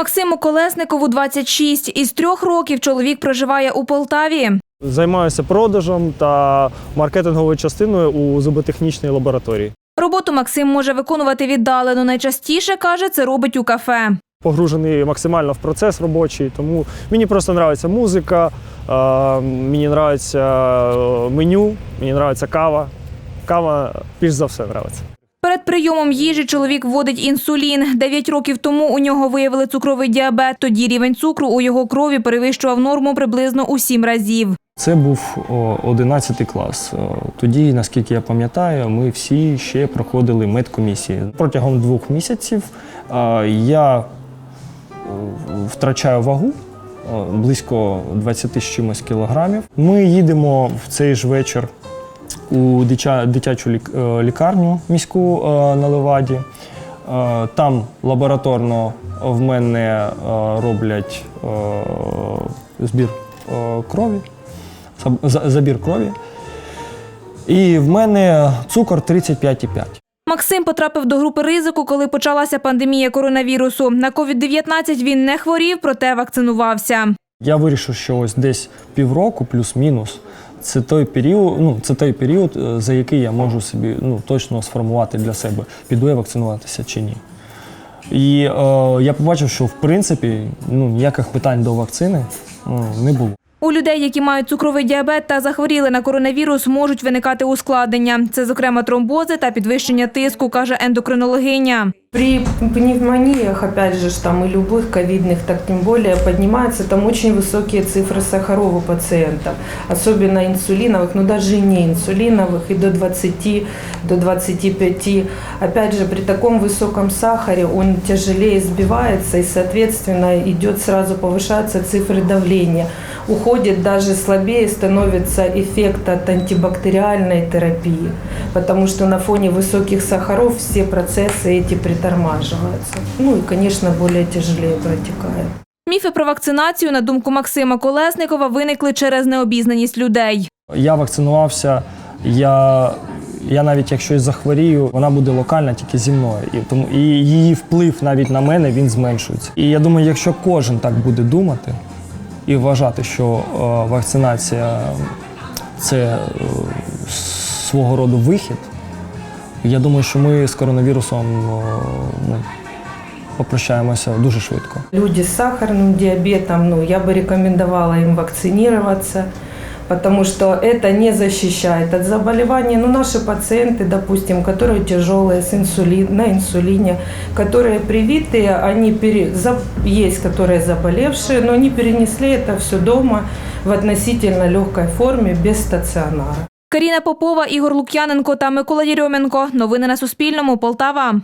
Максиму Колесникову 26. Із трьох років чоловік проживає у Полтаві. Займаюся продажем та маркетинговою частиною у зуботехнічній лабораторії. Роботу Максим може виконувати віддалено. Найчастіше каже, це робить у кафе. Погружений максимально в процес робочий, тому мені просто подобається музика, е, мені подобається е, меню, мені подобається кава. Кава більш за все подобається. Перед прийомом їжі чоловік вводить інсулін. Дев'ять років тому у нього виявили цукровий діабет. Тоді рівень цукру у його крові перевищував норму приблизно у сім разів. Це був 11 клас. Тоді, наскільки я пам'ятаю, ми всі ще проходили медкомісії. Протягом двох місяців я втрачаю вагу близько 20 з чимось кілограмів. Ми їдемо в цей ж вечір у дитя- дитячу лік- е, лікарню міську е, на Леваді. Е, Там лабораторно в мене роблять збір крові, забір крові. І в мене цукор 35,5. Максим потрапив до групи ризику, коли почалася пандемія коронавірусу. На COVID-19 він не хворів, проте вакцинувався. Я вирішив, що ось десь півроку, плюс-мінус, це той період, ну, це той період, е, за який я можу собі ну, точно сформувати для себе, піду я вакцинуватися чи ні. І е, я побачив, що в принципі ну, ніяких питань до вакцини ну, не було. У людей, які мають цукровий діабет та захворіли на коронавірус, можуть виникати ускладнення. Це, зокрема, тромбози та підвищення тиску, каже ендокринологиня. При пневмониях, опять же, там и любых ковидных, так тем более поднимаются там очень высокие цифры сахаров у пациентов, особенно инсулиновых, но даже и не инсулиновых, и до 20, до 25. Опять же, при таком высоком сахаре он тяжелее сбивается и, соответственно, идет сразу повышаются цифры давления. Уходит даже слабее становится эффект от антибактериальной терапии, потому что на фоне высоких сахаров все процессы эти притормаживаются. Ну и, конечно, более тяжелее протекает. Міфи про вакцинацію, на думку Максима Колесникова, виникли через необізнаність людей. Я вакцинувався, я, я навіть якщо і захворію, вона буде локальна тільки зі мною. І, тому, і її вплив навіть на мене він зменшується. І я думаю, якщо кожен так буде думати і вважати, що е, вакцинація це е, свого роду вихід, я думаю, що ми з коронавірусом е, ну, попрощаємося дуже швидко. Люди с сахарным диабетом, ну, я бы рекомендовала им вакцинироваться, потому что это не защищает от заболевания. Ну, наши пациенты, допустим, которые тяжелые, с инсулин, на инсулине, которые привитые, они пере, за- есть, которые заболевшие, но они перенесли это все дома в относительно легкой форме, без стационара. Каріна Попова, Ігор Лук'яненко та Микола Єрьоменко. Новини на Суспільному. Полтава.